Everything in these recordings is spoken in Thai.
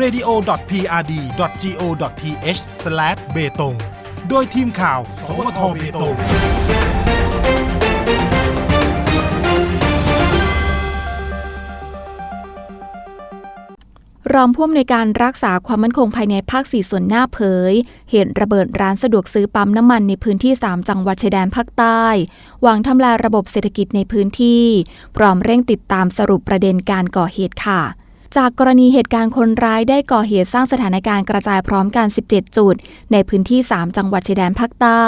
radio.prd.go.th/ เบตงโดยทีมข่าว สวทเบตงรองผู้อำนวยการรักษาความมั่นคงภายในภาค 4 ส่วนหน้าเผย เหตุระเบิดร้านสะดวกซื้อปั๊มน้ำมันในพื้นที่ 3 จังหวัดชายแดนภาคใต้ หวังทำลายระบบเศรษฐกิจในพื้นที่ พร้อมเร่งติดตามสรุปประเด็นการก่อเหตุค่ะ จากกรณีเหตุการณ์คนร้ายได้ก่อเหตุสร้างสถานการณ์กระจายพร้อมกัน 17 จุด ในพื้นที่ 3 จังหวัดชายแดนภาคใต้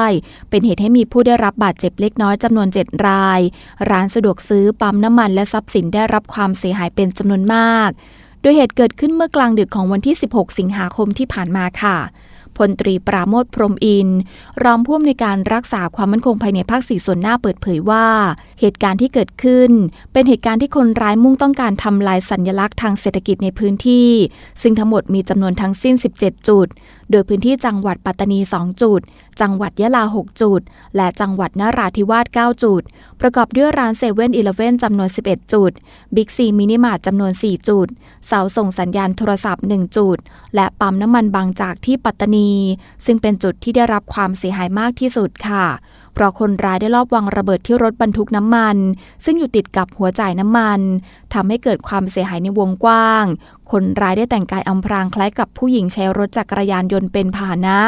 เป็นเหตุให้มีผู้ได้รับบาดเจ็บเล็กน้อยจำนวน 7 ราย ร้านสะดวกซื้อปั๊มน้ำมันและทรัพย์สินได้รับความเสียหายเป็นจำนวนมาก โดยเหตุเกิดขึ้นเมื่อกลางดึกของวันที่ 16 สิงหาคมที่ผ่านมาค่ะพลตรีปราโมทพรหมอินทร์รองผู้อำนวยการรักษาความมั่นคงภายในภาคสี่ส่วนหน้าเปิดเผยว่า เหตุการณ์ที่เกิดขึ้น เป็นเหตุการณ์ที่คนร้ายมุ่งต้องการทำลายสัญลักษณ์ทางเศรษฐกิจในพื้นที่ ซึ่งทั้งหมดมีจำนวนทั้งสิ้น 17 จุด โดยพื้นที่จังหวัดปัตตานี 2 จุด จังหวัดยะลา 6 จุด และจังหวัดนราธิวาส 9 จุด ประกอบด้วยร้านเซเว่นอีเลฟเว่นจำนวน 11 จุด บิ๊กซีมินิมาร์ทจำนวน 4 จุด เสาส่งสัญญาณโทรศัพท์ 1 จุด และปั๊มน้ำมันบางจากที่ปัตตานี ซึ่งเป็นจุดที่ได้รับความเสียหายมากที่สุดค่ะ เพราะคนร้ายได้ลอบวางระเบิดที่รถบรรทุกน้ำมัน ซึ่งอยู่ติดกับหัวจ่ายน้ำมันทำให้เกิดความเสียหายในวงกว้าง คนร้ายได้แต่งกายอำพรางคล้ายกับผู้หญิงใช้รถจักรยานยนต์เป็นพาหนะ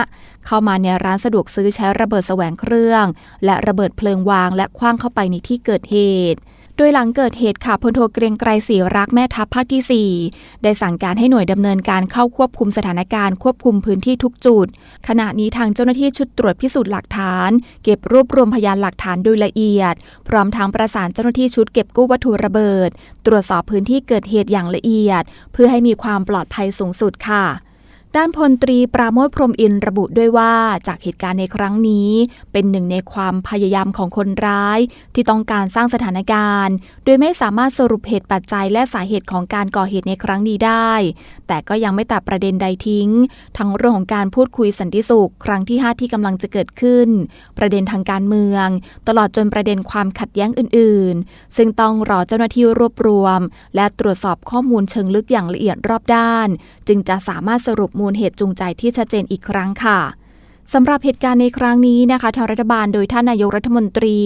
เข้ามาในร้านสะดวกซื้อใช้ระเบิดแสวงเครื่อง และระเบิดเพลิงวางและคว้างเข้าไปในที่เกิดเหตุ โดยหลังเกิดเหตุค่ะพลโทเกรียงไกรศรีรักแม่ทัพภาคที่ 4 ได้สั่งการให้หน่วยดำเนินการเข้าควบคุมสถานการณ์ควบคุมพื้นที่ทุกจุด ขณะนี้ทางเจ้าหน้าที่ชุดตรวจพิสูจน์หลักฐาน เก็บรวบรวมพยานหลักฐานโดยละเอียด พร้อมทางประสานเจ้าหน้าที่ชุดเก็บกู้วัตถุระเบิด ตรวจสอบพื้นที่เกิดเหตุอย่างละเอียด เพื่อให้มีความปลอดภัยสูงสุดค่ะ ด้านพลตรีปราโมทพรมอินทร์ระบุด้วยว่าจากเหตุการณ์ในครั้งนี้ เป็นหนึ่งในความพยายามของคนร้าย ที่ต้องการสร้างสถานการณ์ โดยไม่สามารถสรุปเหตุปัจจัยและสาเหตุของการก่อเหตุในครั้งนี้ได้ แต่ก็ยังไม่ตัดประเด็นใดทิ้ง ทั้งเรื่องของการพูดคุยสันติสุข ครั้งที่ 5 ที่กำลังจะเกิดขึ้น ประเด็นทางการเมือง ตลอดจนประเด็นความขัดแย้งอื่น ๆ ซึ่งต้องรอเจ้าหน้าที่รวบรวม และตรวจสอบข้อมูลเชิงลึกอย่างละเอียดรอบด้าน จึงจะสามารถสรุปมูลเหตุจูงใจที่ชัดเจนอีกครั้งค่ะสำหรับเหตุการณ์ในครั้งนี้นะคะทางรัฐบาลโดยท่านนายกรัฐมนตรี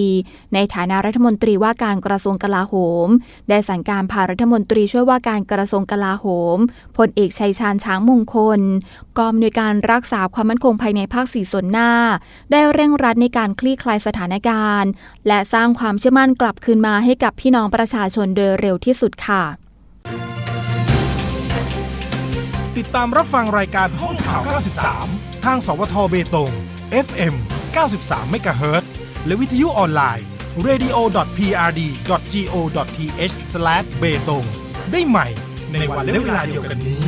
ในฐานะรัฐมนตรีว่าการกระทรวงกลาโหม ได้สั่งการพารัฐมนตรีช่วยว่าการกระทรวงกลาโหมพลเอกชัยชาญช้างมงคลกองอำนวยการรักษาความมั่นคงภายในภาคสี่ส่วนหน้า ได้เร่งรัดในการคลี่คลายสถานการณ์ และสร้างความเชื่อมั่นกลับคืนมาให้กับพี่น้องประชาชนโดยเร็วที่สุดค่ะ ตามรับฟังรายการห้องข่าว 93 ทางสวทเบตง FM 93 MHz และวิทยุออนไลน์ radio.prd.go.th/be tong ได้ใหม่ในวันและเวลาเดียวกันนี้